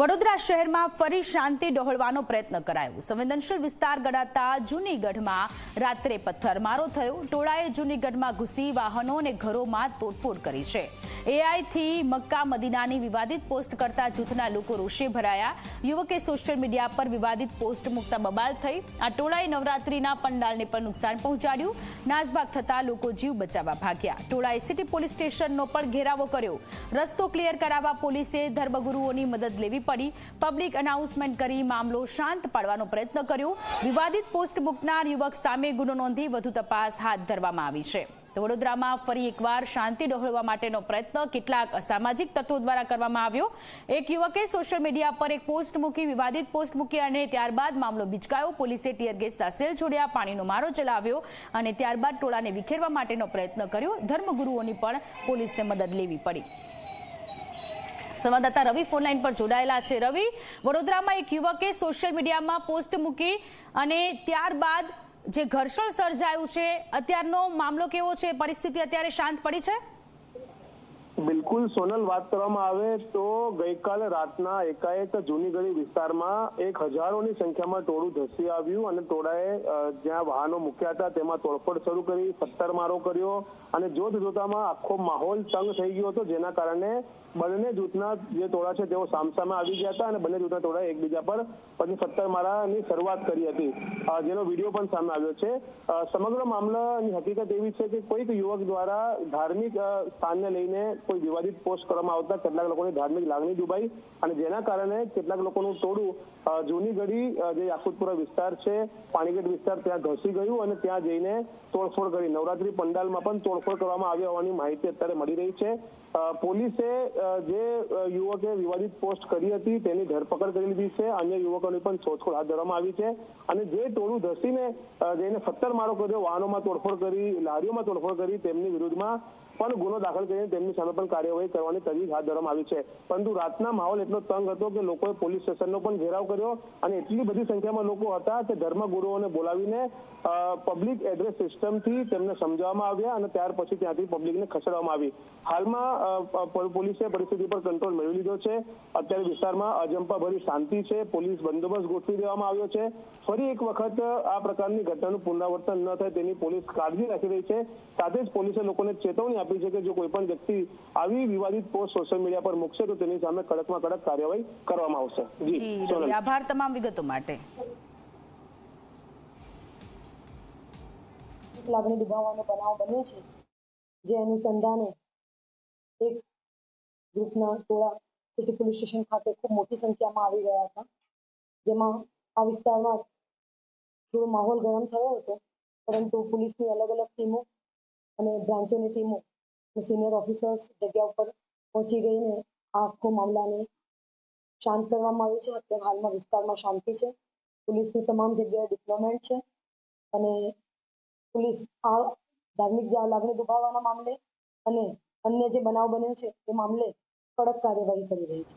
વડોદરા શહેરમાં ફરી શાંતિ ડહોળવાનો પ્રયત્ન કરાયો. સંવેદનશીલ વિસ્તાર ગણાતા જૂનીગઢમાં રાત્રે પથ્થરમારો થયો. ટોળાએ જૂનીગઢમાં ઘૂસી વાહનો અને ઘરોમાં તોડફોડ કરી છે. એઆઈથી મક્કા મદીનાની વિવાદિત પોસ્ટ કરતા જૂથના લોકો રોષે ભરાયા. યુવકે સોશિયલ મીડિયા પર વિવાદિત પોસ્ટ મૂકતા બબાલ થઈ. આ ટોળાએ નવરાત્રીના પંડાલને પણ નુકસાન પહોંચાડ્યું. નાસભાગ થતા લોકો જીવ બચાવવા ભાગ્યા. ટોળાએ સિટી પોલીસ સ્ટેશનનો પણ ઘેરાવો કર્યો. રસ્તો ક્લિયર કરાવવા પોલીસે ધર્મગુરુઓની મદદ લેવી પડી પબ્લિક અનાઉન્સમેન્ટ કરી મામલો શાંત પાડવાનો પ્રયત્ન કર્યો. વિવાદિત પોસ્ટ મૂકનાર યુવક સામે ગુનો નોંધી વધુ તપાસ હાથ ધરવામાં આવી છે. તો વડોદરામાં ફરી એકવાર શાંતિ ડહોળવા માટેનો પ્રયત્ન કેટલાક અસામાજિક તત્વો દ્વારા કરવામાં આવ્યો. એક યુવકે સોશિયલ મીડિયા પર એક પોસ્ટ મૂકી, વિવાદિત પોસ્ટ મૂકી અને ત્યારબાદ મામલો બિચકાયો. પોલીસે ટીયરગેસના સેલ છોડ્યા, પાણીનો મારો ચલાવ્યો અને ત્યારબાદ ટોળાને વિખેરવા માટેનો પ્રયત્ન કર્યો. ધર્મગુરુઓની પણ પોલીસને મદદ લેવી પડી. સંવાદદાતા રવિ ફોનલાઈન પર જોડાયેલા છે. રવિ, વડોદરામાં એક યુવકે સોશિયલ મીડિયામાં પોસ્ટ મૂકી અને ત્યારબાદ જે ઘર્ષણ સર્જાયું છે, અત્યારનો મામલો કેવો છે? પરિસ્થિતિ અત્યારે શાંત પડી છે? બિલકુલ સોનલ, વાત કરવામાં આવે તો ગઈકાલે રાતના એકાએક જૂની ગળી વિસ્તારમાં એક હજારોની સંખ્યામાં ટોળું ધસી આવ્યું અને ટોળાએ જ્યાં વાહનો મૂક્યા હતા તેમાં તોડફોડ શરૂ કરી પથ્થરમારો કર્યો અને જોત જોતામાં આખો માહોલ તંગ થઈ ગયો હતો, જેના કારણે બંને જૂથના જે ટોળા છે તેઓ સામસામે આવી ગયા હતા અને બંને જૂથના ટોળાએ એકબીજા પર પછી પથ્થરમારાની શરૂઆત કરી હતી. જેનો વીડિયો પણ સામે આવ્યો છે. સમગ્ર મામલાની હકીકત એવી છે કે કોઈક યુવક દ્વારા ધાર્મિક સ્થાનને લઈને કોઈ વિવાદિત પોસ્ટ કરવામાં આવતા કેટલાક લોકોની ધાર્મિક લાગણી દુભાઈ અને જેના કારણે કેટલાક લોકોનું ટોળું જૂની ગઢી જે યાકુતપુરા વિસ્તાર છે, પાણીગેટ વિસ્તાર ત્યાં ધસી ગયું અને ત્યાં જઈને તોડફોડ કરી. નવરાત્રી પંડાલમાં પણ તોડફોડ કરવામાં આવી હોવાની માહિતી અત્યારે મળી રહી છે. પોલીસે જે યુવકે વિવાદિત પોસ્ટ કરી હતી તેની ધરપકડ કરી લીધી છે. અન્ય યુવકોની પણ શોધખોળ હાથ ધરવામાં આવી છે. અને જે ટોળું ધસીને જેને પથ્થર મારો કર્યો, વાહનોમાં તોડફોડ કરી, લારીઓમાં તોડફોડ કરી તેમની વિરુદ્ધમાં પણ ગુનો દાખલ કરીને તેમની સામે પણ કાર્યવાહી કરવાની તજવીજ હાથ ધરવામાં આવી છે. પરંતુ રાતના માહોલ એટલો તંગ હતો કે લોકોએ પોલીસ સ્ટેશનનો પણ ઘેરાવ કર્યો અને એટલી બધી સંખ્યામાં લોકો હતા કે ધર્મગુરુઓને બોલાવીને પબ્લિક એડ્રેસ સિસ્ટમથી તેમને સમજાવવામાં આવ્યા અને ત્યાર પછી ત્યાંથી પબ્લિકને ખસેડવામાં આવી. હાલમાં પોલીસે પરિસ્થિતિ પર કંટ્રોલ મેળવી લીધો છે. અત્યારે વિસ્તારમાં અજંપાભરી શાંતિ છે. પોલીસ બંદોબસ્ત ગોઠવી દેવામાં આવ્યો છે. ફરી એક વખત આ પ્રકારની ઘટનાનું પુનરાવર્તન ન થાય તેની પોલીસ કાળજી રાખી રહી છે. સાથે જ પોલીસે લોકોને ચેતવણી આપી છે કે જો કોઈ પણ વ્યક્તિ આવી વિવાદિત પોસ્ટ સોશિયલ મીડિયા પર મૂકશે તો તેની સામે કડકમાં કડક કાર્યવાહી કરવામાં આવશે. જી આભાર તમામ વિગતો માટે. લાગણી દુભાવવાનો બનાવ બન્યો છે જે અનુસંધાને એક ગ્રુપના ટોળા સિટી પોલીસ સ્ટેશન ખાતે ખૂબ મોટી સંખ્યામાં આવી ગયા હતા. જેમાં આ વિસ્તારમાં થોડો માહોલ ગરમ થયો હતો પરંતુ પોલીસની અલગ અલગ ટીમો અને બ્રાન્ચોની ટીમો સિનિયર ઓફિસર્સ જગ્યા ઉપર પહોંચી ગઈને આ આખો મામલાને શાંત કરવામાં આવ્યું છે. અત્યારે હાલમાં વિસ્તારમાં શાંતિ છે. પોલીસનું તમામ જગ્યાએ ડિપ્લોમેન્ટ છે અને પોલીસ આ ધાર્મિક લાગણી દુભાવવાના મામલે અને અન્ય જે બનાવ બન્યો છે, એ મામલે કડક કાર્યવાહી કરી રહી છે.